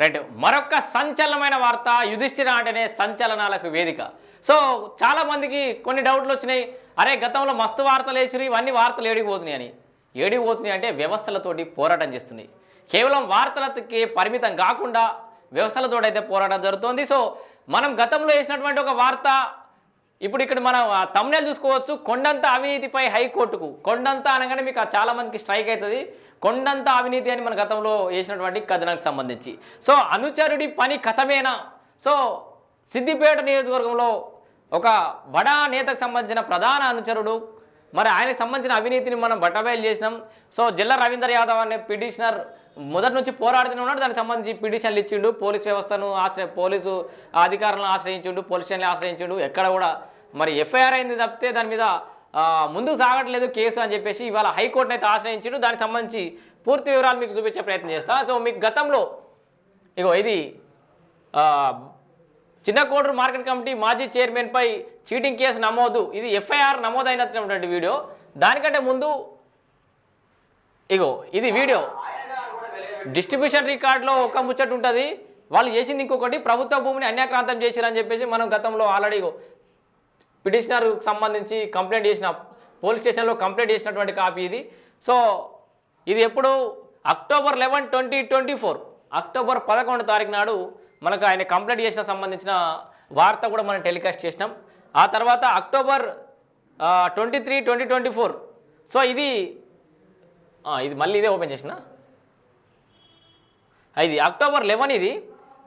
Right. మరొక సంచలనమైన వార్త యుధిష్ఠిర అంటేనే సంచలనాలకు వేదిక. సో చాలా మందికి కొన్ని డౌట్లు వచ్చినాయి. అరే గతంలో మస్తు వార్తలు వేసిరు ఇవన్నీ వార్తలు ఏడిగిపోతున్నాయి అని. ఏడిగిపోతున్నాయి అంటే వ్యవస్థలతోటి పోరాటం చేస్తున్నాయి కేవలం వార్తలకి పరిమితం కాకుండా వ్యవస్థలతో అయితే పోరాటం జరుగుతోంది. సో మనం గతంలో వేసినటువంటి ఒక వార్త ఇప్పుడు ఇక్కడ మనం తమ్నేలు చూసుకోవచ్చు. కొండంత అవినీతిపై హైకోర్టుకు. కొండంత అనగానే మీకు చాలా మందికి స్ట్రైక్ అవుతుంది. కొండంత అవినీతి అని మన గతంలో వేసినటువంటి కథనానికి సంబంధించి. సో అనుచరుడి పని కథమేనా? సో సిద్దిపేట నియోజకవర్గంలో ఒక బడా నేతకు సంబంధించిన ప్రధాన అనుచరుడు మరి ఆయనకు సంబంధించిన అవినీతిని మనం బట్టబయలు చేసినాం. సో జిల్లా రవీందర్ యాదవ్ అనే పిటిషనర్ మొదటి నుంచి పోరాడుతూనే ఉన్నాడు. దానికి సంబంధించి పిటిషన్లు ఇచ్చిండు. పోలీస్ వ్యవస్థను ఆశ్రయ పోలీసు అధికారులను ఆశ్రయించిండు. పోలీస్ స్టేషన్లు ఆశ్రయించిండు. ఎక్కడ కూడా మరి ఎఫ్ఐఆర్ అయింది తప్పితే దాని మీద ముందుకు సాగట్లేదు కేసు అని చెప్పేసి ఇవాళ హైకోర్టును అయితే ఆశ్రయించిండు. దానికి సంబంధించి పూర్తి వివరాలు మీకు చూపించే ప్రయత్నం చేస్తా. సో మీకు గతంలో ఇగో ఇది చిన్న కోటూరు మార్కెట్ కమిటీ మాజీ చైర్మన్పై చీటింగ్ కేసు నమోదు. ఇది ఎఫ్ఐఆర్ నమోదైనటువంటి వీడియో. దానికంటే ముందు ఇగో ఇది వీడియో. డిస్ట్రిబ్యూషన్ రికార్డులో ఒక ముచ్చట ఉంటుంది. వాళ్ళు చేసింది ఇంకొకటి ప్రభుత్వ భూమిని అన్యాక్రాంతం చేసిరని చెప్పేసి మనం గతంలో ఆల్రెడీ పిటిషనర్కు సంబంధించి కంప్లైంట్ చేసిన పోలీస్ స్టేషన్లో కంప్లైంట్ చేసినటువంటి కాపీ ఇది. సో ఇది ఎప్పుడు? October eleven twenty twenty four. October పదకొండు తారీఖు నాడు మనకు ఆయన కంప్లైంట్ చేసిన సంబంధించిన వార్త కూడా మనం టెలికాస్ట్ చేసినాం. ఆ తర్వాత October twenty three twenty twenty four. So ఇది ఇది మళ్ళీ ఇదే ఓపెన్ చేసిన? ఇది అక్టోబర్ లెవెన్ ఇది.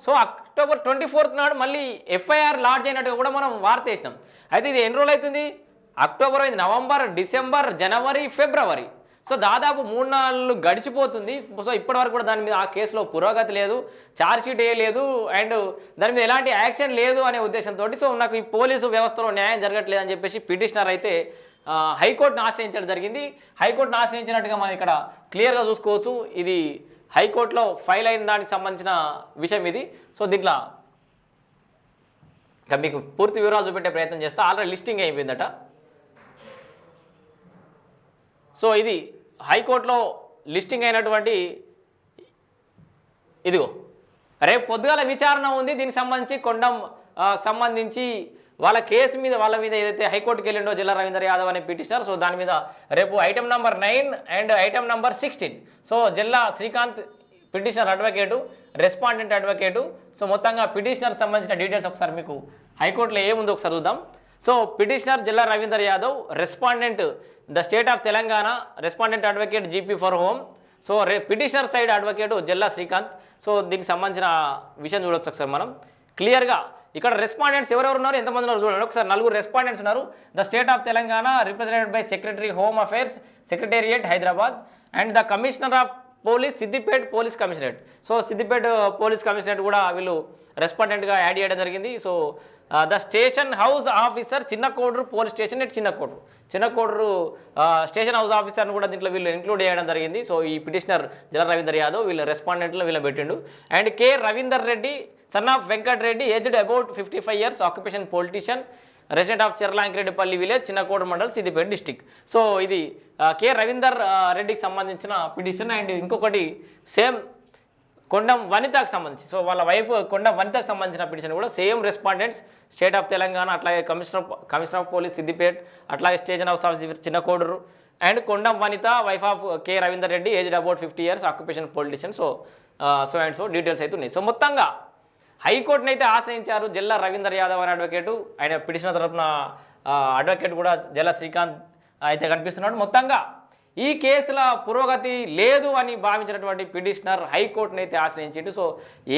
సో అక్టోబర్ ట్వంటీ ఫోర్త్ నాడు మళ్ళీ ఎఫ్ఐఆర్ లాడ్జ్ అయినట్టుగా కూడా మనం వార్త వేసినాం. అయితే ఇది ఎన్ని రోజులు అవుతుంది? అక్టోబర్ అయింది నవంబర్ డిసెంబర్ జనవరి ఫిబ్రవరి. సో దాదాపు మూడు నాలుగు గడిచిపోతుంది. సో ఇప్పటివరకు కూడా దాని మీద ఆ కేసులో పురోగతి లేదు ఛార్జ్షీట్ ఏ వేయలేదు అండ్ దాని మీద ఎలాంటి యాక్షన్ లేదు అనే ఉద్దేశంతో సో నాకు ఈ పోలీసు వ్యవస్థలో న్యాయం జరగట్లేదు అని చెప్పేసి పిటిషనర్ అయితే హైకోర్టును ఆశ్రయించడం జరిగింది. హైకోర్టును ఆశ్రయించినట్టుగా మనం ఇక్కడ క్లియర్గా చూసుకోవచ్చు. ఇది హైకోర్టులో ఫైల్ అయిన దానికి సంబంధించిన విషయం ఇది. సో దీంట్లో ఇక మీకు పూర్తి వివరాలు చూపెట్టే ప్రయత్నం చేస్తా. Already listing అయిపోయిందట. సో ఇది హైకోర్టులో లిస్టింగ్ అయినటువంటి ఇదిగో రేపు పొద్దుగాల విచారణ ఉంది దీనికి సంబంధించి కొండం సంబంధించి వాళ్ళ కేసు మీద వాళ్ళ మీద ఏదైతే హైకోర్టుకి వెళ్ళిండో జిల్లా రవీంద్ర యాదవ్ అనే పిటిషనర్ సో దాని మీద రేపు item number nine and item number sixteen. So Jilla Srikanth petitioner advocate respondent advocate so మొత్తంగా పిటిషనర్ సంబంధించిన డీటెయిల్స్ ఒకసారి మీకు హైకోర్టులో ఏముందో ఒకసారి చూద్దాం. So petitioner Jilla Ravinder Yadav respondent the state of Telangana respondent advocate GP for home. So ray petitioner side advocate Jilla Srikanth. So దీనికి సంబంధించిన విషయం చూడొచ్చు ఒకసారి మనం. క్లియర్గా ఇక్కడ రెస్పాండెంట్స్ ఎవరెవరు ఉన్నారు ఎంతమంది ఉన్నారు చూడండి. ఒకసారి నలుగురు రెస్పాండెంట్స్ ఉన్నారు. The state of Telangana represented by secretary home affairs secretariat Hyderabad and the commissioner of police Siddipet police commissionerate. So Siddipet police commissionerate కూడా వీళ్ళు రెస్పాండెంట్గా యాడ్ చేయడం జరిగింది. So the station house officer Chinna Koduru police station at Chinna Koduru చిన్న Koduru station house ఆఫీసర్ని కూడా దీంట్లో వీళ్ళు ఇంక్లూడ్ చేయడం జరిగింది. సో ఈ పిటిషనర్ జల రవీందర్ యాదవ్ వీళ్ళ రెస్పాండెంట్లో వీళ్ళ పెట్టిండు. And K Ravinder Reddy son of Venkat Reddy aged about fifty five years occupation politician resident of Cherlankireddypalli village Chinnakoda mandal Siddipet district so ఇది uh, కె రవీందర్ uh, రెడ్డికి సంబంధించిన పిటిషన్ అండ్ ఇంకొకటి సేమ్ కొండం వనితకు సంబంధించి. సో వాళ్ళ wife Kondam వనితకు సంబంధించిన petition కూడా same respondents state of Telangana అట్లాగే commissioner commissioner of police Siddipet అట్లాగే స్టేషన్ ఆఫ్ సాఫ్ Chinnakoduru and Kondam Vanitha wife of K Ravinder Reddy aged about fifty years occupation politician. So so and so details అయితే ఉన్నాయి. So మొత్తంగా హైకోర్టుని అయితే ఆశ్రయించారు జిల్లా రవీందర్ యాదవ్ అనే అడ్వకేటు. ఆయన పిటిషన్ తరఫున అడ్వకేట్ కూడా జిల్లా శ్రీకాంత్ అయితే కనిపిస్తున్నాడు. మొత్తంగా ఈ కేసుల పురోగతి లేదు అని భావించినటువంటి పిటిషనర్ హైకోర్టును అయితే ఆశ్రయించిండు. సో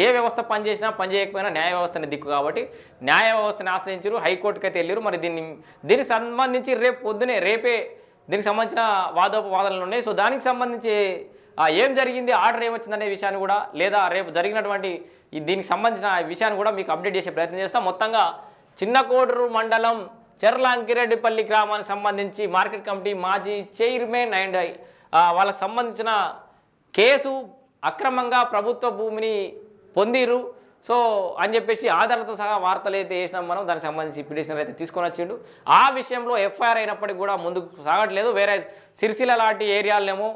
ఏ వ్యవస్థ పనిచేసినా పనిచేయకపోయినా న్యాయ వ్యవస్థని దిక్కు కాబట్టి న్యాయ వ్యవస్థని ఆశ్రయించారు హైకోర్టుకి అయితే వెళ్ళారు మరి దీన్ని దీనికి సంబంధించి రేపు పొద్దునే రేపే దీనికి సంబంధించిన వాదోపవాదనలు ఉన్నాయి. సో దానికి సంబంధించి ఏం జరిగింది ఆర్డర్ ఏమొచ్చిందనే విషయాన్ని కూడా లేదా రేపు జరిగినటువంటి దీనికి సంబంధించిన విషయాన్ని కూడా మీకు అప్డేట్ చేసే ప్రయత్నం చేస్తాం. మొత్తంగా చిన్న కోడూరు మండలం చెర్లాంకిరెడ్డిపల్లి గ్రామానికి సంబంధించి మార్కెట్ కమిటీ మాజీ చైర్మన్ అండ్ వాళ్ళకు సంబంధించిన కేసు అక్రమంగా ప్రభుత్వ భూమిని పొందిరు. సో అని చెప్పేసి ఆధారాలతో సహా వార్తలు అయితే వేసినాం మనం దానికి సంబంధించి పిటిషనర్ అయితే తీసుకొని వచ్చిండు. ఆ విషయంలో ఎఫ్ఐఆర్ అయినప్పటికీ కూడా ముందుకు సాగట్లేదు. వేరే సిరిసిల లాంటి ఏరియాలనేమో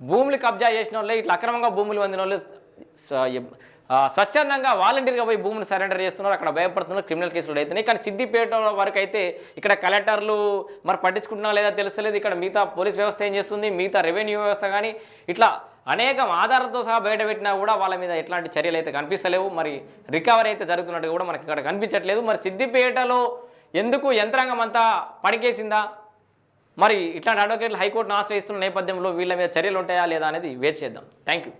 భూములు కబ్జా చేసిన వాళ్ళే ఇట్లా అక్రమంగా భూములు పొందిన వాళ్ళు స్వచ్ఛందంగా వాలంటీర్గా పోయి భూమిని సరెండర్ చేస్తున్నారు. అక్కడ భయపడుతున్నారు క్రిమినల్ కేసులు అవుతున్నాయి కానీ సిద్దిపేట వరకు అయితే ఇక్కడ కలెక్టర్లు మరి పట్టించుకుంటున్నా లేదా తెలుస్తలేదు. ఇక్కడ మిగతా పోలీస్ వ్యవస్థ ఏం చేస్తుంది? మిగతా రెవెన్యూ వ్యవస్థ కానీ ఇట్లా అనేకం ఆధారంతో సహా బయటపెట్టినా కూడా వాళ్ళ మీద ఎట్లాంటి చర్యలు అయితే కనిపిస్తలేవు. మరి రికవరీ అయితే జరుగుతున్నట్టు కూడా మనకి ఇక్కడ కనిపించట్లేదు. మరి సిద్దిపేటలో ఎందుకు యంత్రాంగం అంతా పడికేసిందా మరి ఇట్లాంటి అడ్వకేట్లు హైకోర్టును ఆశ్రయిస్తున్న నేపథ్యంలో వీళ్ళ మీద చర్యలు ఉంటాయా లేదా అనేది వేచి చేద్దాం. Thank you